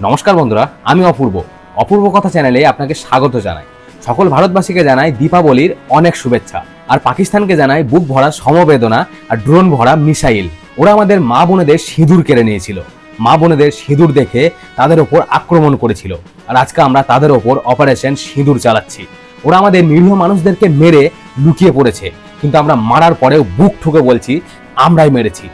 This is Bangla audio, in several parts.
নমস্কার বন্ধুরা, আমি অপূর্ব। অপূর্ব কথা চ্যানেলে আপনাকে স্বাগত জানাই। সকল ভারতবাসীকে জানাই দীপাবলির অনেক শুভেচ্ছা। আর পাকিস্তানকে জানাই বুক ভরা সমবেদনা আর ড্রোন ভরা মিসাইল। ওরা আমাদের মা বোনেদের সিঁদুর কেড়ে নিয়েছিল। মা বোনেদের সিঁদুর দেখে তাদের ওপর আক্রমণ করেছিল। আর আজকে আমরা তাদের ওপর অপারেশন সিঁদুর চালাচ্ছি। ওরা আমাদের নিরীহ মানুষদেরকে মেরে লুকিয়ে পড়েছে। কিন্তু আমরা মারার পরেও বুক ঠুকে বলছি, আমরাই মেরেছি।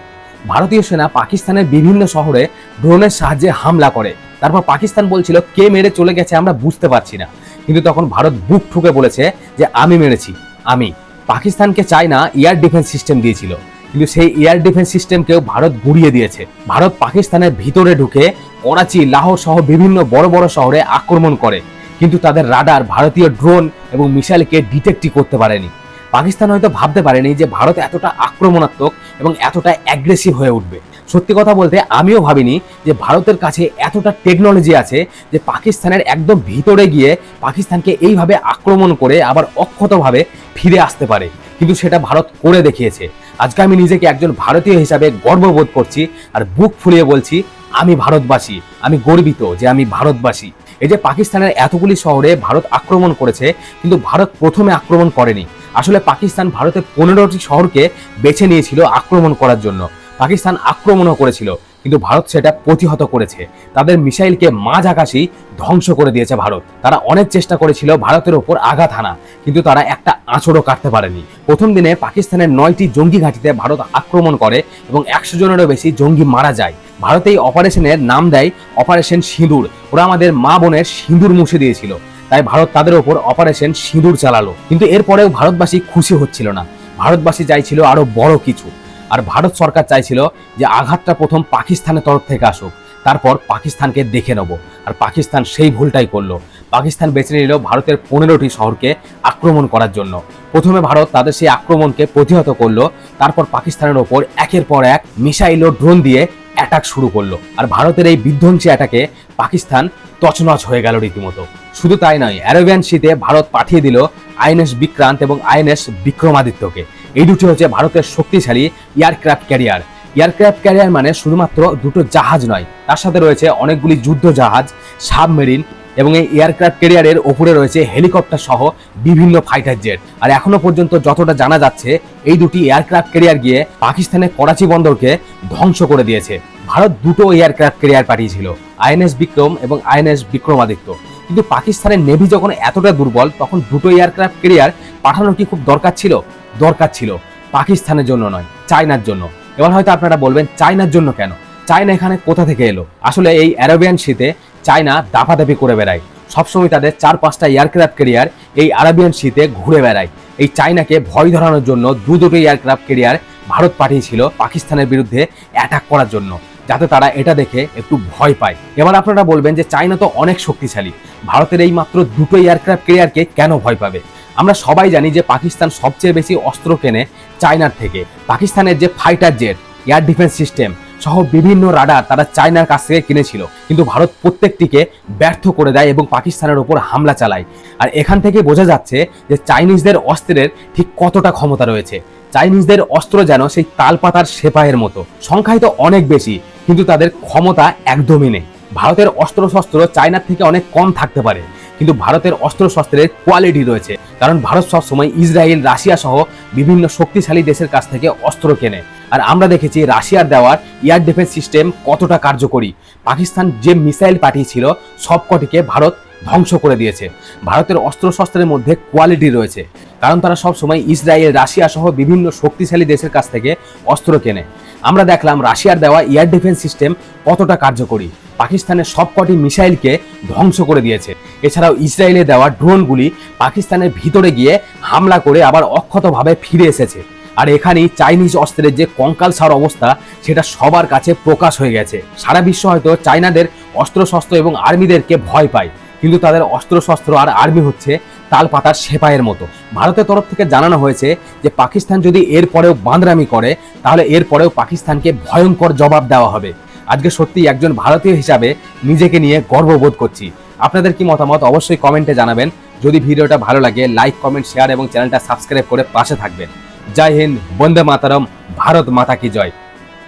ভারতীয় সেনা পাকিস্তানের বিভিন্ন শহরে ড্রোনের সাহায্যে হামলা করে। তারপর পাকিস্তান বলছিল, কে মেরে চলে গেছে আমরা বুঝতে পারছি না। কিন্তু তখন ভারত বুক ঠুকে বলেছে যে, আমি মেরেছি, আমি। পাকিস্তানকে চায়না এয়ার ডিফেন্স সিস্টেম দিয়েছিল। কিন্তু সেই এয়ার ডিফেন্স সিস্টেমকেও ভারত গুড়িয়ে দিয়েছে। ভারত পাকিস্তানের ভিতরে ঢুকে করাচি, লাহোর সহ বিভিন্ন বড় বড় শহরে আক্রমণ করে। কিন্তু তাদের রাডার ভারতীয় ড্রোন এবং মিসাইলকে ডিটেক্টই করতে পারেনি। পাকিস্তান হয়তো ভাবতে পারেনি যে, ভারত এতটা আক্রমণাত্মক এবং এতটা অ্যাগ্রেসিভ হয়ে উঠবে। সত্যি কথা বলতে আমিও ভাবিনি যে ভারতের কাছে এতটা টেকনোলজি আছে যে পাকিস্তানের একদম ভিতরে গিয়ে পাকিস্তানকে এইভাবে আক্রমণ করে আবার অক্ষতভাবে ফিরে আসতে পারে। কিন্তু সেটা ভারত করে দেখিয়েছে। আজকে আমি নিজেকে একজন ভারতীয় হিসাবে গর্ববোধ করছি আর বুক ফুলিয়ে বলছি, আমি ভারতবাসী, আমি গর্বিত যে আমি ভারতবাসী। এই যে পাকিস্তানের এতগুলি শহরে ভারত আক্রমণ করেছে, কিন্তু ভারত প্রথমে আক্রমণ করেনি। আসলে পাকিস্তান ভারতের পনেরোটি শহরকে বেছে নিয়েছিল আক্রমণ করার জন্য। পাকিস্তান আক্রমণও করেছিল, কিন্তু ভারত সেটা প্রতিহত করেছে। তাদের মিসাইলকে মাঝ আকাশেই ধ্বংস করে দিয়েছে ভারত। তারা অনেক চেষ্টা করেছিল ভারতের ওপর আঘাত হানা, কিন্তু তারা একটা আঁচড়ও কাটতে পারেনি। প্রথম দিনে পাকিস্তানের নয়টি জঙ্গি ঘাঁটিতে ভারত আক্রমণ করে এবং একশো জনেরও বেশি জঙ্গি মারা যায়। ভারত এই অপারেশনের নাম দেয় অপারেশন সিঁদুর। ওরা আমাদের মা বোনের সিঁদুর মুছে দিয়েছিল। তাই ভারত তাদের ওপর অপারেশন সিঁদুর চালালো। কিন্তু এরপরেও ভারতবাসী খুশি হচ্ছিল না। ভারতবাসী চাইছিল আরও বড় কিছু। আর ভারত সরকার চাইছিল যে আঘাতটা প্রথম পাকিস্তানের তরফ থেকে আসুক, তারপর পাকিস্তানকে দেখে নেব। আর পাকিস্তান সেই ভুলটাই করল। পাকিস্তান বেছে নিল ভারতের পনেরোটি শহরকে আক্রমণ করার জন্য। প্রথমে ভারত তাদের সেই আক্রমণকে প্রতিহত করল, তারপর পাকিস্তানের ওপর একের পর এক মিসাইল ও ড্রোন দিয়ে অ্যাটাক শুরু করল। আর ভারতের এই বিধ্বংসী অ্যাটাকে পাকিস্তান তছনছ হয়ে গেল রীতিমতো। শুধু তাই নয় অ্যারোবিয়ান শীতে ভারত পাঠিয়ে দিল আইএনএস বিক্রান্ত এবং আইএনএস বিক্রমাদিত্যকে। এই দুটি হচ্ছে ভারতের শক্তিশালী এয়ারক্রাফট ক্যারিয়ার। এয়ারক্রাফট ক্যারিয়ার মানে শুধুমাত্র দুটো জাহাজ নয়, তার সাথে রয়েছে অনেকগুলি যুদ্ধ জাহাজ, সাবমেরিন এবং এই এয়ারক্রাফট ক্যারিয়ারের ওপরে রয়েছে হেলিকপ্টার সহ বিভিন্ন ফাইটার জেট। আর এখনও পর্যন্ত যতটা জানা যাচ্ছে, এই দুটি এয়ারক্রাফট ক্যারিয়ার গিয়ে পাকিস্তানের করাচি বন্দরকে ধ্বংস করে দিয়েছে। ভারত দুটো এয়ারক্রাফট ক্যারিয়ার পাঠিয়েছিল, আইএনএস বিক্রম এবং আইএনএস বিক্রমাদিত্য। কিন্তু পাকিস্তানের নেভি যখন এতটা দুর্বল, তখন দুটো এয়ারক্রাফট ক্যারিয়ার পাঠানো কি খুব দরকার ছিল? দরকার ছিল। পাকিস্তানের জন্য নয়, চায়নার জন্য। এবার হয়তো আপনারা বলবেন, চায়নার জন্য কেন? চায়না এখানে কোথা থেকে এলো? আসলে এই অ্যারাবিয়ান শীতে চায়না দাপাদাপি করে বেড়ায়। সবসময় তাদের চার পাঁচটা এয়ারক্রাফট ক্যারিয়ার এই আরাবিয়ান শীতে ঘুরে বেড়ায়। এই চায়নাকে ভয় ধরানোর জন্য দু দুটো এয়ারক্রাফট ক্যারিয়ার ভারত পাঠিয়েছিল পাকিস্তানের বিরুদ্ধে অ্যাটাক করার জন্য, যাতে তারা এটা দেখে একটু ভয় পায়। এবার আপনারা বলবেন যে, চায়না তো অনেক শক্তিশালী। ভারতের এই মাত্র দুটো এয়ারক্রাফট ক্যারিয়ারকে কেন ভয় পাবে? আমরা সবাই জানি যে পাকিস্তান সবচেয়ে বেশি অস্ত্র কেনে চায়নার থেকে। পাকিস্তানের যে fighter jet air defence system সহ বিভিন্ন রাডার তারা চায়নার কাছ থেকে কিনেছিল। কিন্তু ভারত প্রত্যেকটিকে ব্যর্থ করে দেয় এবং পাকিস্তানের ওপর হামলা চালায়। আর এখান থেকে বোঝা যাচ্ছে যে চাইনিজদের অস্ত্রের ঠিক কতটা ক্ষমতা রয়েছে। চাইনিজদের অস্ত্র যেন সেই তালপাতার সেপাহের মতো। সংখ্যায় তো অনেক বেশি, কিন্তু তাদের ক্ষমতা একদমই নেই। ভারতের অস্ত্রশস্ত্র চায়নার থেকে অনেক কম থাকতে পারে। কিন্তু ভারতের অস্ত্রশস্ত্রের কোয়ালিটি রয়েছে। কারণ ভারত সবসময় ইসরায়েল, রাশিয়া সহ বিভিন্ন শক্তিশালী দেশের কাছ থেকে অস্ত্র কেনে। আর আমরা দেখেছি রাশিয়ার দেওয়ার এয়ার ডিফেন্স সিস্টেম কতটা কার্যকরী। পাকিস্তান যে মিসাইল পাঠিয়েছিল, সবকটিকে ভারত ধ্বংস করে দিয়েছে। ভারতের অস্ত্রশস্ত্রের মধ্যে কোয়ালিটি রয়েছে। কারণ তারা সবসময় ইসরায়েল, রাশিয়া সহ বিভিন্ন শক্তিশালী দেশের কাছ থেকে অস্ত্র কেনে। আমরা দেখলাম রাশিয়ার দেওয়া এয়ার ডিফেন্স সিস্টেম কতটা কার্যকরী। পাকিস্তানের সবকটি মিসাইলকে ধ্বংস করে দিয়েছে। এছাড়াও ইসরায়েলে দেওয়া ড্রোনগুলি পাকিস্তানের ভিতরে গিয়ে হামলা করে আবার অক্ষতভাবে ফিরে এসেছে। আর এখানেই চাইনিজ অস্ত্রের যে কঙ্কালসার অবস্থা, সেটা সবার কাছে প্রকাশ হয়ে গেছে। সারা বিশ্ব হয়তো চাইনাদের অস্ত্রশস্ত্র এবং আর্মিদেরকে ভয় পায়, কিন্তু তাদের অস্ত্রশস্ত্র আর আর্মি হচ্ছে তাল পাতার সেপাইয়ের মতো। ভারতের তরফ থেকে জানানো হয়েছে যে, পাকিস্তান যদি এরপরেও বাঁদরামি করে, তাহলে এরপরেও পাকিস্তানকে ভয়ঙ্কর জবাব দেওয়া হবে। আজকে সত্যি একজন ভারতীয় হিসাবে নিজেকে নিয়ে গর্ববোধ করছি। আপনাদের কি মতামত অবশ্যই কমেন্টে জানাবেন। যদি ভিডিওটা ভালো লাগে লাইক কমেন্ট শেয়ার এবং চ্যানেলটা সাবস্ক্রাইব করে পাশে থাকবেন। জয় হিন্দ, বন্দে মাতারম, ভারত মাতা কি জয়।